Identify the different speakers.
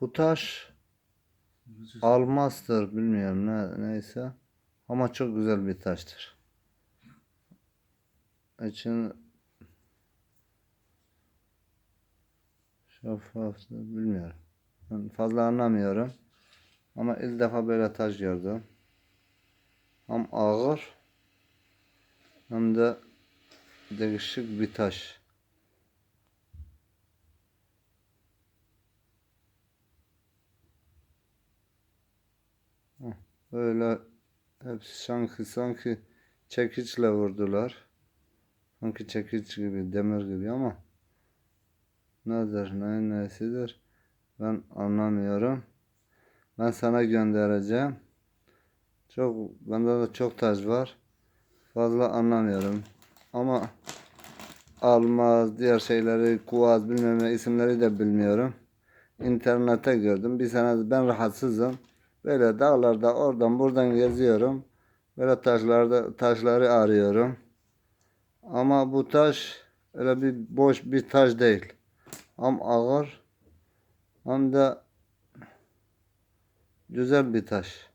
Speaker 1: Bu taş almastır bilmiyorum ne neyse. Ama çok güzel bir taştır. İçin şaffaftır bilmiyorum. Ben fazla anlamıyorum. Ama ilk defa böyle taş gördüm. Hem ağır hem de değişik bir taş. Böyle hepsi sanki sanki çekiçle vurdular. Sanki çekiç gibi, demir gibi ama nedir, neyin nesidir ben anlamıyorum. Ben sana göndereceğim. Çok bende de çok taş var. Fazla anlamıyorum. Ama almaz, diğer şeyleri, kuvaz bilmem isimleri de bilmiyorum. İnternette gördüm. Bir sene ben rahatsızım. Böyle dağlarda oradan buradan geziyorum. Böyle taşlarda taşları arıyorum. Ama bu taş öyle bir boş bir taş değil. Hem ağır hem de güzel bir taş.